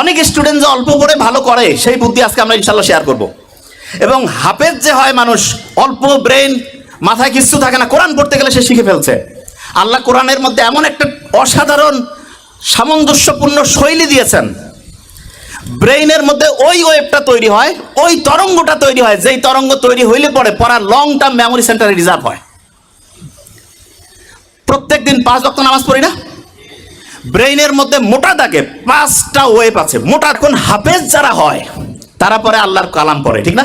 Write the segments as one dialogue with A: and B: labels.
A: অনেক স্টুডেন্ট যে অল্প পড়ে ভালো করে, সেই বুদ্ধি আজকে আমরা ইনশাল্লাহ শেয়ার করব। এবং হাফেজ যে হয় মানুষ, অল্প ব্রেন মাথায় কিচ্ছু থাকে না, কোরআন পড়তে গেলে সে শিখে ফেলছে। আল্লাহ কোরআনের মধ্যে এমন একটা অসাধারণ, সামঞ্জস্যপূর্ণ শৈলী দিয়েছেন। ব্রেইনের মধ্যে ওই ওয়েবটা তৈরি হয়, ওই তরঙ্গটা তৈরি হয়, যেই তরঙ্গ তৈরি হইলে পরে পড়ার লং টার্ম মেমোরি সেন্টারে রিজার্ভ হয়। প্রত্যেক দিন পাঁচ রক্ত নামাজ পড়ি না? ব্রেইনের মধ্যে মোটা দাগে পাঁচটা ওয়েব আছে। মোটা কোন হাফেজ যারা হয়, তারা পরে আল্লাহর কালাম পড়ে, ঠিক না?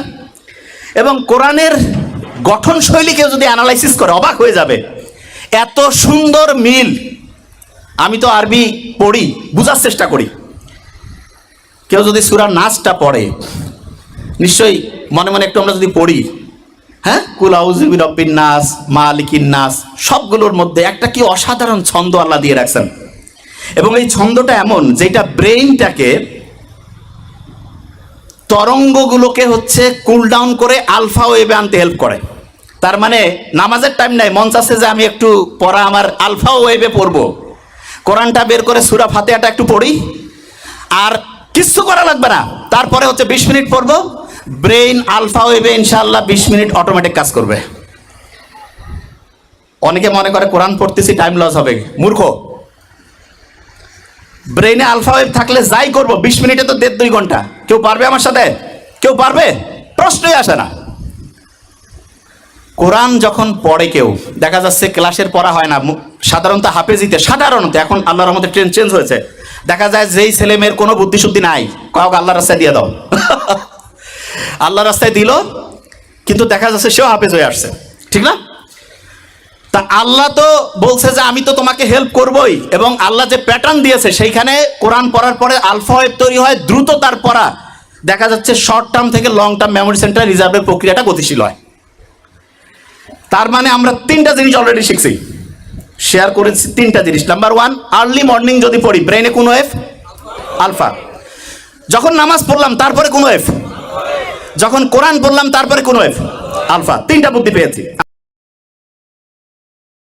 A: এবং কোরআনের গঠন শৈলী কেউ যদি অ্যানালাইসিস করে, অবাক হয়ে যাবে। এত সুন্দর মিল, আমি তো আরবি পড়ি, বুঝার চেষ্টা করি। কেউ যদি সুরা নাচটা পড়ে, নিশ্চয়ই মনে মনে একটু আমরা যদি পড়ি হ্যাঁ? কুলাউজিবি রব্বিন নাস, মালিকিন নাস, সবগুলোর মধ্যে একটা কি অসাধারণ ছন্দ আল্লাহ দিয়ে রাখছেন। এবং এই ছন্দটা এমন, যেটা ব্রেইনটাকে তরঙ্গগুলোকে হচ্ছে কুল ডাউন করে আলফা ওয়েবে আনতে হেল্প করে। তার মানে নামাজের টাইম নাই, মঞ্চ আছে যে আমি একটু পড়া আমার আলফা ওয়েবে পড়ব। কোরআনটা বের করে সুরা ফাতেহাটা একটু পড়ি। আর কিচ্ছু করা লাগবে না, তারপরে হচ্ছে বিশ মিনিট পড়ব। ব্রেইন আলফা ওয়েবে ইনশাল্লাহ বিশ মিনিট অটোমেটিক কাজ করবে। অনেকে মনে করে কোরআন পড়তেছি টাইম লস হবে। মূর্খ। ব্রেইনে আলফা ওয়েভ থাকলে যাই করব, বিশ মিনিটে তো দেড় দুই ঘণ্টা। কেউ পারবে আমার সাথে? কেউ পারবে? প্রশ্নই আসে না। কোরআন যখন পড়ে কেউ, দেখা যাচ্ছে ক্লাসের পড়া হয় না সাধারণত হাফেজিতে, সাধারণত, এখন আল্লাহর আমাদের ট্রেন চেঞ্জ হয়েছে। দেখা যায় যেই ছেলে মেয়ের কোনো বুদ্ধিশুদ্ধি নাই কাউকে আল্লাহ রাস্তায় দিয়ে দাও। আল্লাহ রাস্তায় দিল, কিন্তু দেখা যাচ্ছে সেও হাফেজ হয়ে আসছে। ঠিক না? তা আল্লাহ তো বলছে যে আমি তো তোমাকে হেল্প করবই। এবং আল্লাহ যে প্যাটার্ন দিয়েছে, সেইখানে কোরআন পড়ার পরে আলফা তৈরি হয়, দ্রুত তার পড়া। দেখা যাচ্ছে শর্ট টার্ম থেকে লং টার্ম মেমোরি সেন্টার রিজার্ভের প্রক্রিয়াটা গতিশীল হয়। তার মানে আমরা তিনটা জিনিস অলরেডি শিখছি। শেয়ার করেছি তিনটা জিনিস। নাম্বার ওয়ান আর্লি মর্নিং যদি পড়ি ব্রেনে কোন ওয়েভ আলফা। যখন নামাজ পড়লাম, তারপরে কোন ওয়েভ যখন কোরআন পড়লাম, তারপরে কোন ওয়েভ আলফা। তিনটা বুদ্ধি পেয়েছি।